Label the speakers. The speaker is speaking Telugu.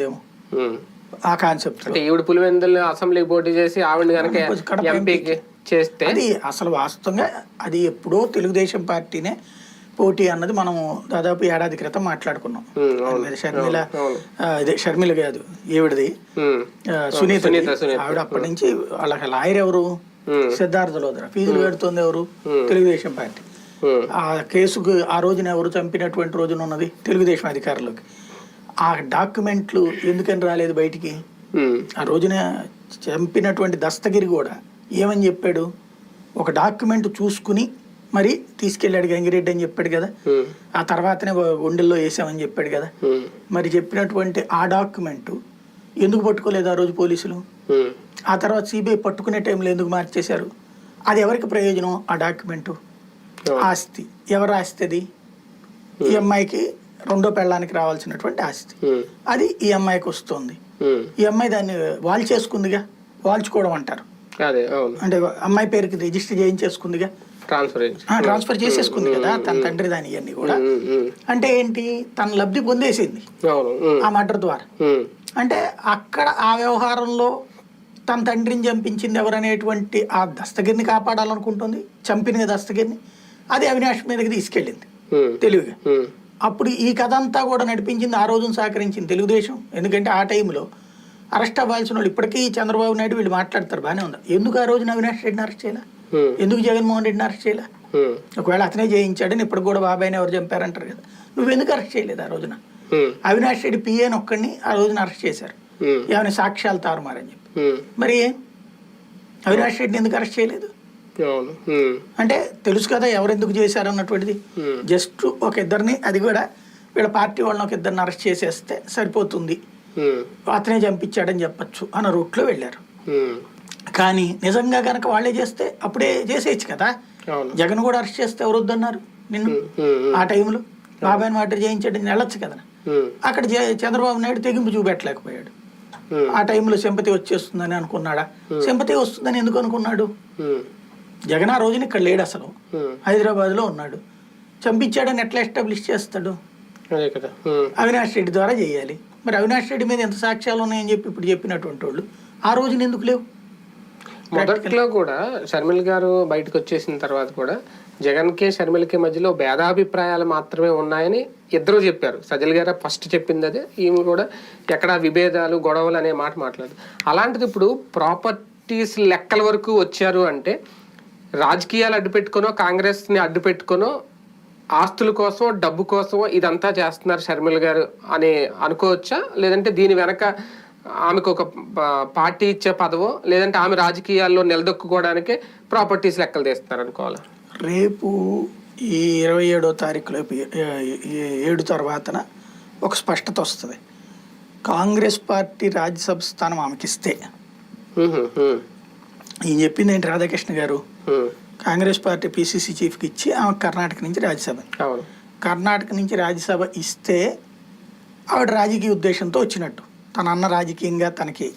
Speaker 1: ఉందేమో. ఆ కాన్సెప్ట్.
Speaker 2: అంటే ఈవిడ పులివెందులు అసెంబ్లీకి పోటీ చేసి ఆవిడ కనుక ఎంపీకి చేస్తే?
Speaker 1: అది అసలు వాస్తవంగా అది ఎప్పుడో తెలుగుదేశం పార్టీనే పోటీ అన్నది మనం దాదాపు ఏడాది క్రితం మాట్లాడుకున్నాం. షర్మిల షర్మిల కాదు ఈవిడది. సునీత. ఆవిడ అప్పటి నుంచి వాళ్ళకి లాయర్ ఎవరు? సిద్ధార్థ లోదర ఫీజులు కడుతుంది ఎవరు? తెలుగుదేశం పార్టీ. ఆ కేసుకు ఆ రోజున ఎవరు చంపినటువంటి రోజున ఉన్నది? తెలుగుదేశం అధికారులకు. ఆ డాక్యుమెంట్లు ఎందుకని రాలేదు బయటికి? ఆ రోజున చంపినటువంటి దస్తగిరి కూడా ఏమని చెప్పాడు? ఒక డాక్యుమెంట్ చూసుకుని మరి తీసుకెళ్ళాడు గంగిరెడ్డి అని చెప్పాడు కదా. ఆ తర్వాతనే గుండెల్లో వేసామని చెప్పాడు కదా. మరి చెప్పినటువంటి ఆ డాక్యుమెంట్ ఎందుకు పట్టుకోలేదు ఆ రోజు పోలీసులు? ఆ తర్వాత సిబిఐ పట్టుకునే టైంలో ఎందుకు మార్చేశారు? అది ఎవరికి ప్రయోజనం ఆ డాక్యుమెంటు? ఆస్తి. ఎవరు ఆస్తి అది? ఈ అమ్మాయికి రెండో పెళ్ళానికి రావాల్సినటువంటి ఆస్తి. అది ఈ అమ్మాయికి వస్తుంది. ఈ అమ్మాయి దాన్ని వాల్ చేసుకుందిగా? వాల్చుకోవడం అంటారు. అంటే అమ్మాయి పేరుకి రిజిస్టర్ చేయించేసుకుందిగా?
Speaker 2: ట్రాన్స్ఫర్
Speaker 1: ట్రాన్స్ఫర్ చేసేసుకుంది కదా తన తండ్రి దాని ఇవన్నీ కూడా. అంటే ఏంటి? తన లబ్ధి పొందేసింది. ఆ మర్డర్ ద్వారా. అంటే అక్కడ ఆ వ్యవహారంలో తన తండ్రిని చంపించింది ఎవరనేటువంటి ఆ దస్తగిరిని కాపాడాలనుకుంటుంది చంపిన దస్తగిరిని అది అవినాష్ మీదకి తీసుకెళ్ళింది. తెలివిగా. అప్పుడు ఈ కథ అంతా కూడా నడిపించింది ఆ రోజున సహకరించింది తెలుగుదేశం. ఎందుకంటే ఆ టైంలో అరెస్ట్ అవ్వాల్సిన వాళ్ళు ఇప్పటికీ చంద్రబాబు నాయుడు వీళ్ళు మాట్లాడతారు బాగానే ఉంది. ఎందుకు ఆ రోజున అవినాష్ రెడ్డిని అరెస్ట్ చేయాల? ఎందుకు జగన్మోహన్ రెడ్డిని అరెస్ట్ చేయాల? ఒకవేళ అతనే చేయించాడని ఇప్పుడు కూడా బాబాయ్ని ఎవరు చంపారంటారు కదా. నువ్వు ఎందుకు అరెస్ట్ చేయలేదు ఆ రోజున? అవినాష్ రెడ్డి పిఏని ఒక్కడిని ఆ రోజున అరెస్ట్ చేశారు. ఏమైనా సాక్ష్యాలు తారుమారని చెప్పి. మరి ఏం? అవినాష్ రెడ్డిని ఎందుకు అరెస్ట్ చేయలేదు? అంటే తెలుసు కదా ఎవరు ఎందుకు చేశారు అన్నటువంటిది. జస్ట్ ఒక ఇద్దరిని అది కూడా వీళ్ళ పార్టీ వాళ్ళని ఒక ఇద్దరిని అరెస్ట్ చేసేస్తే సరిపోతుంది. అతనే చంపించాడని చెప్పొచ్చు అన్న రూట్లో వెళ్ళారు.
Speaker 2: ఉమ్,
Speaker 1: కానీ నిజంగా కనుక వాళ్ళే చేస్తే అప్పుడే చేసేయచ్చు కదా. జగన్ కూడా అరెస్ట్ చేస్తే ఎవరు వద్దన్నారు నిన్ను ఆ టైంలో బాబాయ్ని మర్డర్ చేయించాడని వెళ్ళొచ్చు కదా. అక్కడ చంద్రబాబు నాయుడు తెగింపు చూపెట్టలేకపోయాడు. ఆ టైంలో సింపతి వచ్చేస్తుందని అనుకున్నాడా? సింపతి వస్తుందని ఎందుకు అనుకున్నాడు? జగన్ ఆ రోజున ఇక్కడ లేడు అసలు. హైదరాబాద్లో ఉన్నాడు. చంపించాడని ఎట్లా ఎస్టాబ్లిష్ చేస్తాడు. అవినాష్ రెడ్డి ద్వారా చేయాలి. మరి అవినాష్ రెడ్డి మీద ఎంత సాక్ష్యాలు ఉన్నాయని చెప్పి ఇప్పుడు చెప్పినటువంటి వాళ్ళు ఆ రోజున ఎందుకు లేవు?
Speaker 2: మొదట్లో కూడా షర్మిల గారు బయటకు వచ్చేసిన తర్వాత కూడా జగన్కి షర్మిలకి మధ్యలో భేదాభిప్రాయాలు మాత్రమే ఉన్నాయని ఇద్దరు చెప్పారు. సజల్ గారు ఫస్ట్ చెప్పింది అదే. ఈమె కూడా ఎక్కడ విభేదాలు గొడవలు అనే మాట మాట్లాడదు. అలాంటిది ఇప్పుడు ప్రాపర్టీస్ లెక్కల వరకు వచ్చారు అంటే రాజకీయాలు అడ్డు పెట్టుకునో కాంగ్రెస్ని అడ్డు పెట్టుకునో ఆస్తుల కోసం డబ్బు కోసం ఇదంతా చేస్తున్నారు షర్మిల గారు అని అనుకోవచ్చా? లేదంటే దీని వెనక ఆమెకు ఒక పార్టీ ఇచ్చే పదవో లేదంటే ఆమె రాజకీయాల్లో నిలదొక్కుకోవడానికే ప్రాపర్టీస్ లెక్కలు తీస్తున్నారు అనుకోవాలా?
Speaker 1: రేపు ఈ ఇరవై ఏడో ఏ- ఏడు తర్వాతన ఒక స్పష్టత వస్తుంది. కాంగ్రెస్ పార్టీ రాజ్యసభ స్థానం ఆమెకి ఇస్తే
Speaker 2: ఉహు, ఉహు,
Speaker 1: ఈయన చెప్పింది ఏంటి రాధాకృష్ణ గారు. కాంగ్రెస్ పార్టీ పిసిసి చీఫ్కి ఇచ్చి ఆమె కర్ణాటక నుంచి రాజ్యసభ. కర్ణాటక నుంచి రాజ్యసభ ఇస్తే ఆవిడ రాజకీయ ఉద్దేశంతో వచ్చినట్టు. తన అన్న రాజకీయంగా తనకి